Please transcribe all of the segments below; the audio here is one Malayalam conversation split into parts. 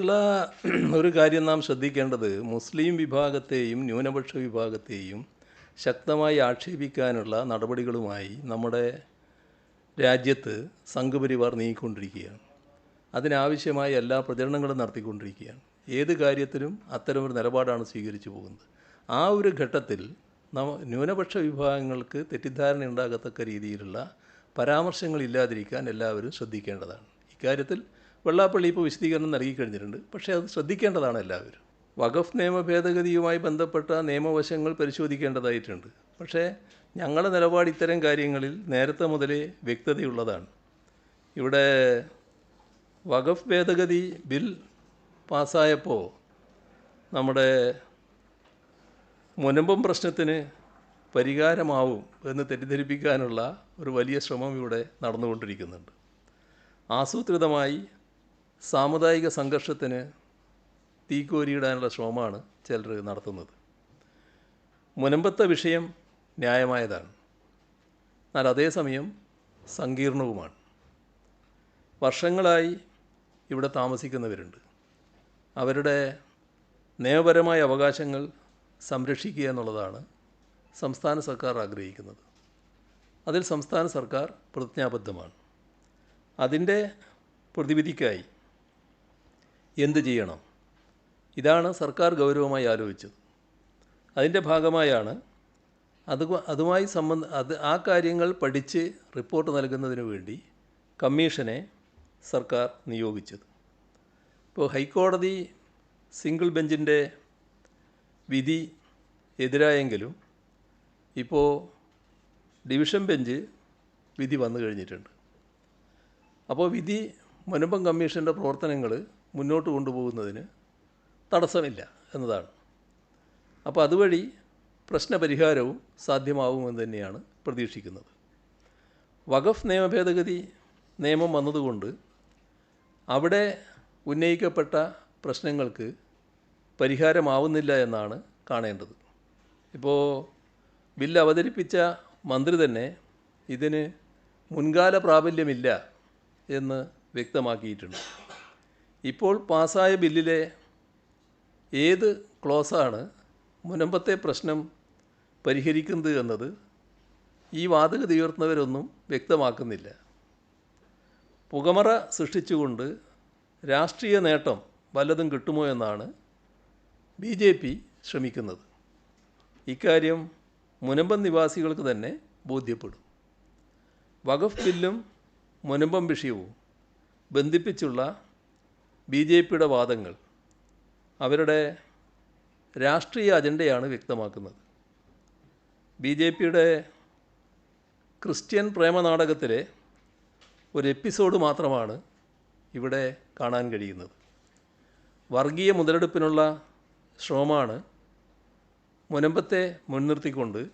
ഉള്ള ഒരു കാര്യം നാം ശ്രദ്ധിക്കേണ്ടത് മുസ്ലിം വിഭാഗത്തെയും ന്യൂനപക്ഷ വിഭാഗത്തെയും ശക്തമായി ആക്ഷേപിക്കാനുള്ള നടപടികളുമായി നമ്മുടെ രാജ്യത്ത് സംഘപരിവാർ നീങ്ങിക്കൊണ്ടിരിക്കുകയാണ്. അതിനാവശ്യമായ എല്ലാ പ്രചരണങ്ങളും നടത്തിക്കൊണ്ടിരിക്കുകയാണ്. ഏത് കാര്യത്തിലും അത്തരമൊരു നിലപാടാണ് സ്വീകരിച്ചു പോകുന്നത്. ആ ഒരു ഘട്ടത്തിൽ ന്യൂനപക്ഷ വിഭാഗങ്ങൾക്ക് തെറ്റിദ്ധാരണ ഉണ്ടാകത്തക്ക രീതിയിലുള്ള പരാമർശങ്ങൾ ഇല്ലാതിരിക്കാൻ എല്ലാവരും ശ്രദ്ധിക്കേണ്ടതാണ്. ഇക്കാര്യത്തിൽ വെള്ളാപ്പള്ളി ഇപ്പോൾ വിശദീകരണം നൽകി കഴിഞ്ഞിട്ടുണ്ട് പക്ഷേ അത് ശ്രദ്ധിക്കേണ്ടതാണ് എല്ലാവരും. വഖഫ് നിയമ ഭേദഗതിയുമായി ബന്ധപ്പെട്ട നിയമവശങ്ങൾ പരിശോധിക്കേണ്ടതായിട്ടുണ്ട്. പക്ഷേ ഞങ്ങളുടെ നിലപാട് ഇത്തരം കാര്യങ്ങളിൽ നേരത്തെ മുതലേ വ്യക്തതയുള്ളതാണ്. ഇവിടെ വഖഫ് ഭേദഗതി ബിൽ പാസ്സായപ്പോൾ നമ്മുടെ മുനമ്പം പ്രശ്നത്തിന് പരിഹാരമാവും എന്ന് തെറ്റിദ്ധരിപ്പിക്കാനുള്ള ഒരു വലിയ ശ്രമം ഇവിടെ നടന്നുകൊണ്ടിരിക്കുന്നുണ്ട്. ആസൂത്രിതമായി സാമുദായിക സംഘർഷത്തിന് തീക്കോരിയിടാനുള്ള ശ്രമമാണ് ചിലർ നടത്തുന്നത്. മുനമ്പത്തെ വിഷയം ന്യായമായതാണ്. എന്നാൽ അതേസമയം സങ്കീർണവുമാണ്. വർഷങ്ങളായി ഇവിടെ താമസിക്കുന്നവരുണ്ട്. അവരുടെ നിയമപരമായ അവകാശങ്ങൾ സംരക്ഷിക്കുക എന്നുള്ളതാണ് സംസ്ഥാന സർക്കാർ ആഗ്രഹിക്കുന്നത്. അതിൽ സംസ്ഥാന സർക്കാർ പ്രതിജ്ഞാബദ്ധമാണ്. അതിന്റെ പ്രതിവിധിക്കായി എന്ത് ചെയ്യണം? ഇതാണ് സർക്കാർ ഗൗരവമായി ആലോചിച്ചത്. അതിന്റെ ഭാഗമായാണ് അത് അതുമായി സംബന്ധ അത് ആ കാര്യങ്ങൾ പഠിച്ച് റിപ്പോർട്ട് നൽകുന്നതിന് വേണ്ടി കമ്മീഷനെ സർക്കാർ നിയോഗിച്ചത്. ഇപ്പോൾ ഹൈക്കോടതി സിംഗിൾ ബെഞ്ചിന്റെ വിധി എതിരായെങ്കിലും ഇപ്പോൾ ഡിവിഷൻ ബെഞ്ച് വിധി വന്നു കഴിഞ്ഞിട്ടുണ്ട്. അപ്പോൾ വിധി മുനമ്പം കമ്മീഷന്റെ പ്രവർത്തനങ്ങൾ മുന്നോട്ട് കൊണ്ടുപോകുന്നതിന് തടസ്സമില്ല എന്നതാണ്. അപ്പോൾ അതുവഴി പ്രശ്നപരിഹാരവും സാധ്യമാവുമെന്ന് തന്നെയാണ് പ്രതീക്ഷിക്കുന്നത്. വഖഫ് നിയമ ഭേദഗതി നിയമം വന്നതുകൊണ്ട് അവിടെ ഉന്നയിക്കപ്പെട്ട പ്രശ്നങ്ങൾക്ക് പരിഹാരമാവുന്നില്ല എന്നാണ് കാണേണ്ടത്. ഇപ്പോൾ ബില്ല് അവതരിപ്പിച്ച മന്ത്രി തന്നെ ഇതിന് മുൻകാല പ്രാബല്യമില്ല എന്ന് വ്യക്തമാക്കിയിട്ടുണ്ട്. ഇപ്പോൾ പാസ്സായ ബില്ലിലെ ഏത് ക്ലോസാണ് മുനമ്പത്തെ പ്രശ്നം പരിഹരിക്കുന്നത് എന്നത് ഈ വാദഗതി ഉയർത്തുന്നവരൊന്നും വ്യക്തമാക്കുന്നില്ല. പുകമറ സൃഷ്ടിച്ചുകൊണ്ട് രാഷ്ട്രീയ നേട്ടം വല്ലതും കിട്ടുമോ എന്നാണ് ബി ജെ പി ശ്രമിക്കുന്നത്. ഇക്കാര്യം മുനമ്പം നിവാസികൾക്ക് തന്നെ ബോധ്യപ്പെടും. വഖഫ് ബില്ലും മുനമ്പം വിഷയവും ബന്ധിപ്പിച്ചുള്ള ബി ജെ പിയുടെ വാദങ്ങൾ അവരുടെ രാഷ്ട്രീയ അജണ്ടയാണ് വ്യക്തമാക്കുന്നത്. ബി ജെ പിയുടെ ക്രിസ്ത്യൻ പ്രേമനാടകത്തിലെ ഒരു എപ്പിസോഡ് മാത്രമാണ് ഇവിടെ കാണാൻ കഴിയുന്നത്. വർഗീയ മുതലെടുപ്പിനുള്ള ശ്രമമാണ് മുനമ്പത്തെ മുൻനിർത്തിക്കൊണ്ട്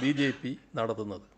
ബി ജെ പി നടത്തുന്നത്.